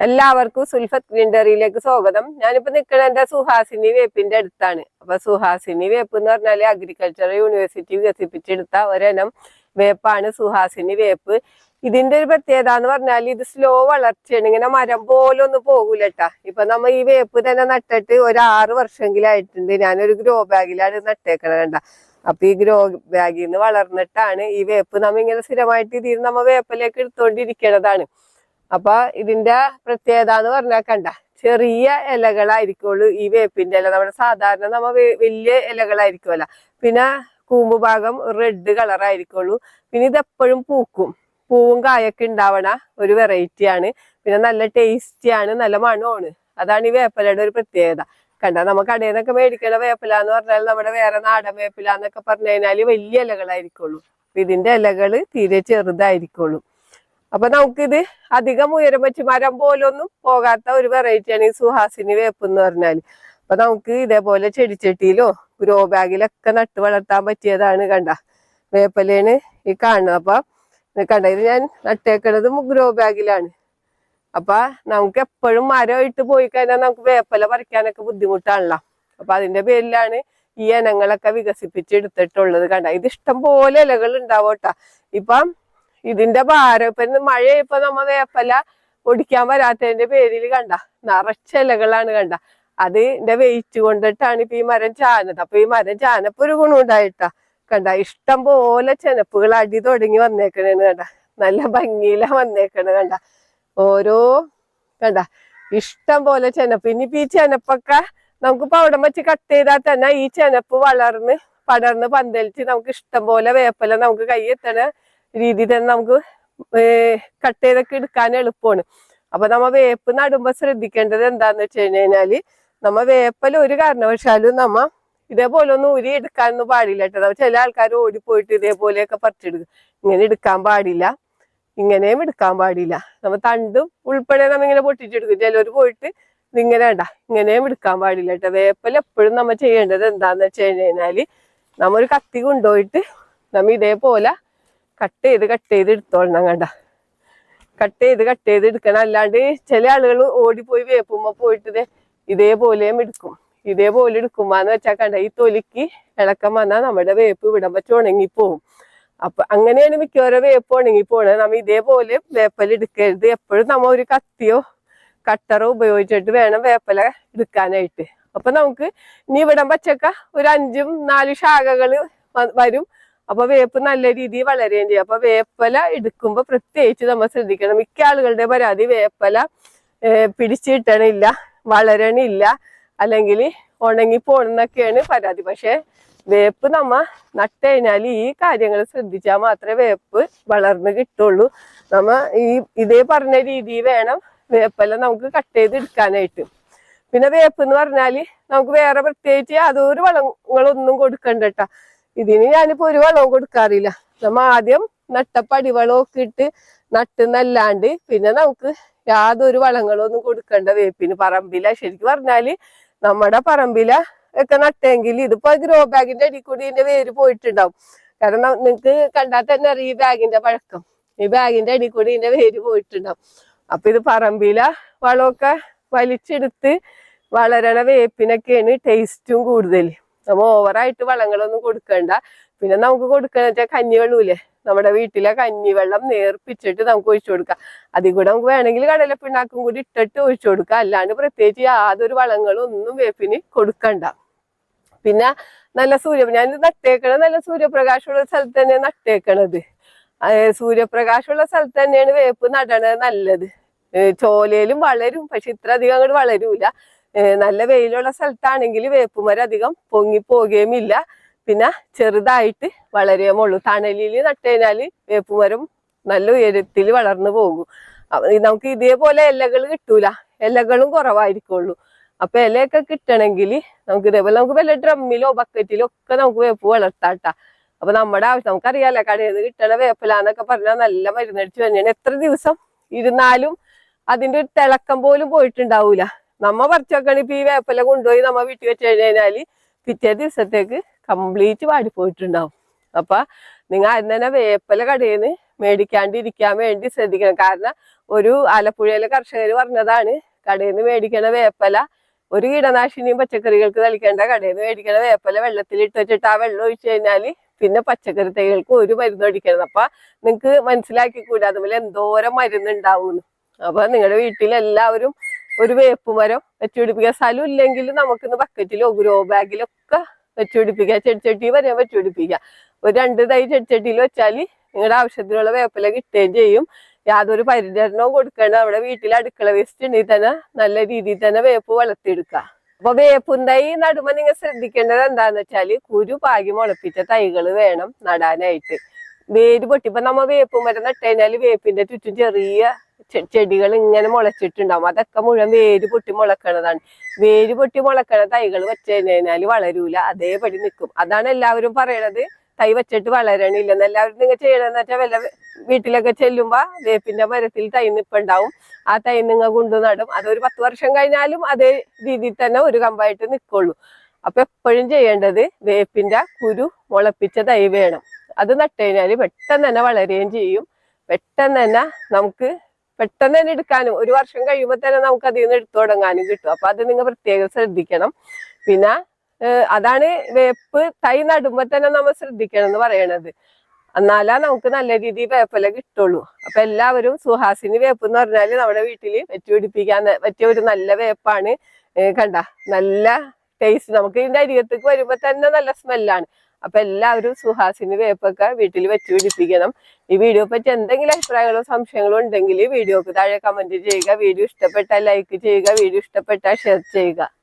എല്ലാവർക്കും സുൽഫത്ത് ഗ്രീൻഡറിയിലേക്ക് സ്വാഗതം. ഞാനിപ്പോ നിൽക്കുന്നത് എന്റെ സുഹാസിനി വേപ്പിന്റെ അടുത്താണ്. അപ്പൊ സുഹാസിനി വേപ്പ് എന്ന് പറഞ്ഞാൽ അഗ്രികൾച്ചർ യൂണിവേഴ്സിറ്റി വികസിപ്പിച്ചെടുത്ത ഒരെണ്ണം വേപ്പാണ് സുഹാസിനി വേപ്പ്. ഇതിന്റെ ഒരു പ്രത്യേകത എന്ന് പറഞ്ഞാൽ ഇത് സ്ലോ വളർച്ചയാണ്. ഇങ്ങനെ മരം പോലെ ഒന്നും പോകൂലട്ടാ. ഇപ്പൊ നമ്മ ഈ വേപ്പ് തന്നെ നട്ടിട്ട് ഒരു ആറ് വർഷമെങ്കിലായിട്ടുണ്ട് ഞാനൊരു ഗ്രോ ബാഗിലാണ് നട്ടേക്കണത് കണ്ട. അപ്പൊ ഈ ഗ്രോ ബാഗിൽ നിന്ന് വളർന്നിട്ടാണ് ഈ വേപ്പ് നമ്മ ഇങ്ങനെ സ്ഥിരമായിട്ട് ഇതിൽ നമ്മ വേപ്പിലേക്ക് എടുത്തോണ്ടിരിക്കണതാണ്. അപ്പൊ ഇതിന്റെ പ്രത്യേകത എന്ന് പറഞ്ഞാൽ കണ്ട ചെറിയ ഇലകളായിരിക്കുള്ളൂ ഈ വേപ്പിന്റെ ഇല. നമ്മുടെ സാധാരണ നമ്മ വലിയ ഇലകളായിരിക്കുമല്ല പിന്നെ കൂമ്പ് ഭാഗം റെഡ് കളറായിരിക്കുള്ളൂ. പിന്നെ ഇത് എപ്പോഴും പൂക്കും. പൂവും കായൊക്കെ ഉണ്ടാവണ ഒരു വെറൈറ്റി ആണ്. പിന്നെ നല്ല ടേസ്റ്റിയാണ് നല്ല മണമാണ്. അതാണ് ഈ വേപ്പിലയുടെ ഒരു പ്രത്യേകത. കണ്ട നമ്മ കടയിൽ നിന്നൊക്കെ മേടിക്കണ വേപ്പില എന്ന് പറഞ്ഞാൽ നമ്മുടെ വേറെ നാടൻ വേപ്പില എന്നൊക്കെ പറഞ്ഞു കഴിഞ്ഞാൽ വലിയ ഇലകളായിരിക്കുള്ളൂ. ഇതിന്റെ ഇലകൾ തീരെ ചെറുതായിരിക്കുള്ളൂ. അപ്പൊ നമുക്കിത് അധികം ഉയരം വെച്ച് മരം പോലൊന്നും പോകാത്ത ഒരു വെറൈറ്റിയാണ് ഈ സുഹാസിനി വേപ്പ് എന്ന് പറഞ്ഞാൽ. അപ്പൊ നമുക്ക് ഇതേപോലെ ചെടിച്ചട്ടിയിലോ ഗ്രോ ബാഗിലൊക്കെ നട്ട് വളർത്താൻ പറ്റിയതാണ് കണ്ട. വേപ്പലയാണ് ഈ കാണുന്നത്. അപ്പൊ കണ്ട ഇത് ഞാൻ നട്ടേക്കണത് ഗ്രോ ബാഗിലാണ് അപ്പൊ നമുക്ക് എപ്പോഴും മരമായിട്ട് പോയി കഴിഞ്ഞാൽ നമുക്ക് വേപ്പല പറിക്കാനൊക്കെ ബുദ്ധിമുട്ടാണല്ലോ. അപ്പൊ അതിന്റെ പേരിലാണ് ഈ ഇനങ്ങളൊക്കെ വികസിപ്പിച്ചെടുത്തിട്ടുള്ളത് കണ്ട. ഇത് ഇഷ്ടം പോലെ ഇലകൾ ഉണ്ടാവോട്ടാ ഇപ്പം ഇതിന്റെ ഭാരം ഇപ്പൊ മഴ ഇപ്പൊ നമ്മ വേപ്പല ഒടിക്കാൻ വരാത്തതിന്റെ പേരിൽ കണ്ട. നിറച്ച ഇലകളാണ് കണ്ട. എന്റെ വെയിറ്റ് കൊണ്ടിട്ടാണ് ഇപ്പൊ ഈ മരം ചാനത് അപ്പൊ ഈ മരം ചാനപ്പ് ഒരു ഗുണം ഉണ്ടായിട്ടാ. കണ്ട ഇഷ്ടം പോലെ ചെനപ്പുകൾ അടി തുടങ്ങി വന്നേക്കണേന്ന് കണ്ട. നല്ല ഭംഗിയില വന്നേക്കണ കണ്ട. ഓരോ കണ്ട ഇഷ്ടം പോലെ ചെനപ്പ്. ഇനിയിപ്പോ ഈ ചെനപ്പൊക്കെ നമുക്ക് പവിടം വെച്ച് കട്ട് ചെയ്താൽ തന്നെ ഈ ചെനപ്പ് വളർന്ന് പടർന്ന് പന്തലിച്ച് നമുക്ക് ഇഷ്ടം പോലെ വേപ്പല നമുക്ക് കൈയെത്തണ രീതി തന്നെ നമുക്ക് കട്ട് ചെയ്തൊക്കെ എടുക്കാൻ എളുപ്പമാണ്. അപ്പൊ നമ്മ വേപ്പ് നടുമ്പോ ശ്രദ്ധിക്കേണ്ടത് എന്താന്ന് വെച്ച് കഴിഞ്ഞാൽ നമ്മ വേപ്പൽ ഒരു കാരണവശാലും നമ്മ ഇതേപോലെ ഒന്നും ഊരി എടുക്കാനൊന്നും പാടില്ല കേട്ടോ. ചില ആൾക്കാർ ഓടിപ്പോയിട്ട് ഇതേപോലെയൊക്കെ പറിച്ചെടുക്കും. ഇങ്ങനെ എടുക്കാൻ പാടില്ല. ഇങ്ങനെയും എടുക്കാൻ പാടില്ല. നമ്മ തണ്ടും ഉൾപ്പെടെ നമ്മ ഇങ്ങനെ പൊട്ടിച്ചെടുക്കും. ചിലർ പോയിട്ട് ഇതിങ്ങനെ വേണ്ട ഇങ്ങനെയും എടുക്കാൻ പാടില്ല കേട്ടോ. വേപ്പൽ എപ്പോഴും നമ്മ ചെയ്യേണ്ടത് എന്താന്ന് വെച്ച് കഴിഞ്ഞാൽ നമ്മ ഒരു കത്തി കൊണ്ടുപോയിട്ട് നമ്മ ഇതേപോലെ കട്ട് ചെയ്ത് കട്ട് ചെയ്ത് എടുത്തോളണം കണ്ട. കട്ട് ചെയ്ത് കട്ട് ചെയ്ത് എടുക്കണം. അല്ലാണ്ട് ചില ആളുകൾ ഓടിപ്പോയി വേപ്പുമ്പോ പോയിട്ട് ഇതേപോലെയും എടുക്കും. ഇതേപോലെ എടുക്കുമ്പോന്ന് വെച്ചാൽ കണ്ട ഈ തൊലിക്ക് ഇളക്കം വന്നാൽ നമ്മുടെ വേപ്പ് ഇവിടം വെച്ച് ഉണങ്ങിപ്പോവും. അപ്പൊ അങ്ങനെയാണ് മിക്കവാറും വേപ്പ് ഉണങ്ങി പോണത് നമ്മ ഇതേപോലെ വേപ്പല എടുക്കരുത്. എപ്പോഴും നമ്മ ഒരു കത്തിയോ കട്ടറോ ഉപയോഗിച്ചിട്ട് വേണം വേപ്പല എടുക്കാനായിട്ട്. അപ്പൊ നമുക്ക് ഇനി ഇവിടം വച്ചൊക്കെ. ഒരു അഞ്ചും നാല് ശാഖകൾ വരും. അപ്പൊ വേപ്പ് നല്ല രീതിയിൽ വളരുകയും ചെയ്യും. അപ്പൊ വേപ്പല എടുക്കുമ്പോ പ്രത്യേകിച്ച് നമ്മൾ ശ്രദ്ധിക്കണം. മിക്ക ആളുകളുടെ പരാതി വേപ്പല പിടിച്ചു വളരണില്ല അല്ലെങ്കിൽ ഉണങ്ങി പോണെന്നൊക്കെയാണ് പരാതി. പക്ഷെ വേപ്പ് നമ്മ നട്ട് കഴിഞ്ഞാൽ ഈ കാര്യങ്ങൾ ശ്രദ്ധിച്ചാൽ മാത്രമേ വേപ്പ് വളർന്ന് കിട്ടുള്ളൂ. നമ്മ ഈ ഇതേ പറഞ്ഞ രീതി വേണം വേപ്പല നമുക്ക് കട്ട് ചെയ്ത് എടുക്കാനായിട്ട്. പിന്നെ വേപ്പ് എന്ന് പറഞ്ഞാൽ നമുക്ക് വേറെ പ്രത്യേകിച്ച് യാതൊരു വളങ്ങളൊന്നും കൊടുക്കണ്ടട്ടാ ഇതിന് ഞാനിപ്പോ ഒരു വളവും കൊടുക്കാറില്ല. നമ്മ ആദ്യം നട്ടപ്പ അടിവളമൊക്കെ ഇട്ട് നട്ടുന്നല്ലാണ്ട് പിന്നെ നമുക്ക് യാതൊരു വളങ്ങളൊന്നും കൊടുക്കേണ്ട വേപ്പിന് പറമ്പില ശരിക്കും പറഞ്ഞാൽ നമ്മുടെ പറമ്പില ഒക്കെ നട്ടെങ്കിൽ ഇതിപ്പോ ഗ്രോ ബാഗിന്റെ അടി കൂടി ഇതിന്റെ വേര് പോയിട്ടുണ്ടാവും. കാരണം നിങ്ങക്ക് കണ്ടാൽ തന്നെ അറിയാം ഈ ബാഗിന്റെ പഴക്കം. ഈ ബാഗിന്റെ അടി കൂടി ഇതിന്റെ വേര് പോയിട്ടുണ്ടാവും. അപ്പൊ ഇത് പറമ്പില വളമൊക്കെ വലിച്ചെടുത്ത് വളരണ വേപ്പിനൊക്കെയാണ് ടേസ്റ്റും കൂടുതൽ നമ്മ ഓവറായിട്ട് വളങ്ങളൊന്നും കൊടുക്കണ്ട. പിന്നെ നമുക്ക് കൊടുക്കണ വെച്ചാൽ കഞ്ഞിവെള്ളൂല്ലേ നമ്മുടെ വീട്ടിലെ കഞ്ഞിവെള്ളം നേർപ്പിച്ചിട്ട് നമുക്ക് ഒഴിച്ചു കൊടുക്കാം. അതിൽ കൂടെ നമുക്ക് വേണമെങ്കിൽ കടലപ്പിണ്ണാക്കും കൂടി ഇട്ടിട്ട് ഒഴിച്ചു കൊടുക്കാം. അല്ലാണ്ട് പ്രത്യേകിച്ച് യാതൊരു വളങ്ങളും ഒന്നും വേപ്പിന് കൊടുക്കണ്ട. പിന്നെ നല്ല സൂര്യ ഞാൻ നട്ടേക്കണത് നല്ല സൂര്യപ്രകാശമുള്ള സ്ഥലത്ത് തന്നെ നട്ടേക്കണത്. സൂര്യപ്രകാശമുള്ള സ്ഥലത്ത് തന്നെയാണ് വേപ്പ് നടണത് നല്ലത്. ചോലയിലും വളരും പക്ഷെ ഇത്ര അധികം അങ്ങോട്ട് വളരൂല. നല്ല വെയിലുള്ള സ്ഥലത്താണെങ്കിൽ വേപ്പുമരം അധികം പൊങ്ങി പോകുകയുമില്ല പിന്നെ ചെറുതായിട്ട് വളരുകയുമുള്ളൂ തണലിൽ നട്ടുകഴിഞ്ഞാൽ വേപ്പുമരം നല്ല ഉയരത്തിൽ വളർന്നു പോകും. നമുക്ക് ഇതേപോലെ ഇലകൾ കിട്ടൂല. ഇലകളും കുറവായിരിക്കുള്ളൂ. അപ്പൊ ഇലയൊക്കെ കിട്ടണമെങ്കിൽ നമുക്ക് ഇതേപോലെ നമുക്ക് വല്ല ഡ്രമ്മിലോ ബക്കറ്റിലോ ഒക്കെ നമുക്ക് വേപ്പ് വളർത്താട്ടാ അപ്പൊ നമ്മുടെ ആവശ്യം നമുക്കറിയാലോ കടയിൽ നിന്ന് കിട്ടണ വേപ്പിലാന്നൊക്കെ പറഞ്ഞാൽ നല്ല മരുന്നടിച്ച് തന്നെയാണ് എത്ര ദിവസം ഇരുന്നാലും അതിന്റെ ഒരു തിളക്കം പോലും പോയിട്ടുണ്ടാവൂല. നമ്മ പറിച്ചൊക്കെ ഇപ്പൊ ഈ വേപ്പല കൊണ്ടുപോയി നമ്മ വീട്ടിൽ വെച്ച് കഴിഞ്ഞാൽ പിറ്റേ ദിവസത്തേക്ക് കംപ്ലീറ്റ് വാടിപ്പോയിട്ടുണ്ടാവും. അപ്പൊ നിങ്ങൾ ആദ്യം തന്നെ വേപ്പല കടയിൽ നിന്ന് മേടിക്കാണ്ടിരിക്കാൻ വേണ്ടി ശ്രദ്ധിക്കണം. കാരണം ഒരു ആലപ്പുഴയിലെ കർഷകർ പറഞ്ഞതാണ് കടയിൽ നിന്ന് മേടിക്കണ വേപ്പല ഒരു കീടനാശിനിയും പച്ചക്കറികൾക്ക് തളിക്കേണ്ട കടയിൽ നിന്ന് മേടിക്കണ വേപ്പല വെള്ളത്തിൽ ഇട്ട് വെച്ചിട്ട് ആ വെള്ളം ഒഴിച്ചു കഴിഞ്ഞാൽ പിന്നെ പച്ചക്കറി തൈകൾക്ക് ഒരു മരുന്ന് അടിക്കണം അപ്പൊ നിങ്ങൾക്ക് മനസ്സിലാക്കി കൂടാ അതുപോലെ എന്തോരം മരുന്ന് ഉണ്ടാവുന്നു. അപ്പൊ നിങ്ങളുടെ വീട്ടിൽ എല്ലാവരും ഒരു വേപ്പ് മരം വെച്ചുപിടിപ്പിക്കാം സ്ഥലം ഇല്ലെങ്കിൽ നമുക്കിന്ന് ബക്കറ്റിലോ ഗ്രോ ബാഗിലൊക്കെ വെച്ചുപിടിപ്പിക്കാം ചെടിച്ചട്ടി വരെ വെച്ചുപിടിപ്പിക്കാം ഒരു രണ്ട് തൈ ചെടിച്ചട്ടിയിൽ വെച്ചാൽ നിങ്ങളുടെ ആവശ്യത്തിനുള്ള വേപ്പില കിട്ടുകയും ചെയ്യും. യാതൊരു പരിചരണവും കൊടുക്കേണ്ട. നമ്മുടെ വീട്ടിൽ അടുക്കള വേസ്റ്റ് ഉണ്ടെങ്കിൽ തന്നെ നല്ല രീതിയിൽ തന്നെ വേപ്പ് വളർത്തിയെടുക്കുക. അപ്പൊ വേപ്പും തൈ നടുമ്പോൾ നിങ്ങൾ ശ്രദ്ധിക്കേണ്ടത് എന്താന്ന് വെച്ചാൽ കുരു പാകി മുളപ്പിച്ച തൈകൾ വേണം നടാനായിട്ട്. വേര് പൊട്ടി ഇപ്പൊ നമ്മ വേപ്പ് മരം നട്ടുകഴിഞ്ഞാൽ വേപ്പിന്റെ ചുറ്റും ചെറിയ ചെടികൾ ഇങ്ങനെ മുളച്ചിട്ടുണ്ടാവും. അതൊക്കെ മുഴുവൻ വേര് പൊട്ടി മുളക്കണതാണ്. വേര് പൊട്ടി മുളക്കണ തൈകൾ വെച്ച് കഴിഞ്ഞാൽ വളരൂല. അതേപടി നിൽക്കും അതാണ് എല്ലാവരും പറയണത്. തൈ വെച്ചിട്ട് വളരണില്ലെന്ന് എല്ലാവരും നിങ്ങൾ ചെയ്യണമെന്ന് വെച്ചാൽ വല്ല വീട്ടിലൊക്കെ ചെല്ലുമ്പോ വേപ്പിന്റെ മരത്തിൽ തൈ നിപ്പുണ്ടാവും. ആ തൈ നിങ്ങൾ കൊണ്ടു നടും. അതൊരു പത്ത് വർഷം കഴിഞ്ഞാലും അതേ രീതിയിൽ തന്നെ ഒരു കമ്പായിട്ട് നിൽക്കുള്ളൂ അപ്പൊ എപ്പോഴും ചെയ്യേണ്ടത് വേപ്പിന്റെ കുരു മുളപ്പിച്ച തൈ വേണം. അത് നട്ടുകഴിഞ്ഞാൽ പെട്ടെന്ന് തന്നെ വളരുകയും ചെയ്യും. പെട്ടെന്ന് തന്നെ നമുക്ക് പെട്ടെന്ന് തന്നെ എടുക്കാനും ഒരു വർഷം കഴിയുമ്പോൾ തന്നെ നമുക്ക് അതിൽ നിന്ന് എടുത്തു തുടങ്ങാനും കിട്ടും. അപ്പൊ അത് നിങ്ങൾ പ്രത്യേകം ശ്രദ്ധിക്കണം. പിന്നെ അതാണ് വേപ്പ് തൈ നടുമ്പോ തന്നെ നമ്മൾ ശ്രദ്ധിക്കണം എന്ന് പറയണത്. എന്നാലാ നമുക്ക് നല്ല രീതിയിൽ വേപ്പല കിട്ടുള്ളൂ. അപ്പൊ എല്ലാവരും സുഹാസിനി വേപ്പ് എന്ന് പറഞ്ഞാൽ നമ്മുടെ വീട്ടിൽ വെച്ചുപിടിപ്പിക്കാൻ പറ്റിയ ഒരു നല്ല വേപ്പാണ്. കണ്ട? നല്ല ടേസ്റ്റ് നമുക്ക് ഇതിന്റെ അരികത്തേക്ക് വരുമ്പോ തന്നെ നല്ല സ്മെല്ലാണ് അപ്പൊ എല്ലാവരും സുഹാസിനി വേപ്പൊക്കെ വീട്ടിൽ വെച്ച് പിടിപ്പിക്കണം. ഈ വീഡിയോ പറ്റി എന്തെങ്കിലും അഭിപ്രായങ്ങളോ സംശയങ്ങളോ ഉണ്ടെങ്കിൽ വീഡിയോക്ക് താഴെ കമന്റ് ചെയ്യുക. വീഡിയോ ഇഷ്ടപ്പെട്ടാൽ ലൈക്ക് ചെയ്യുക. വീഡിയോ ഇഷ്ടപ്പെട്ടാൽ ഷെയർ ചെയ്യുക.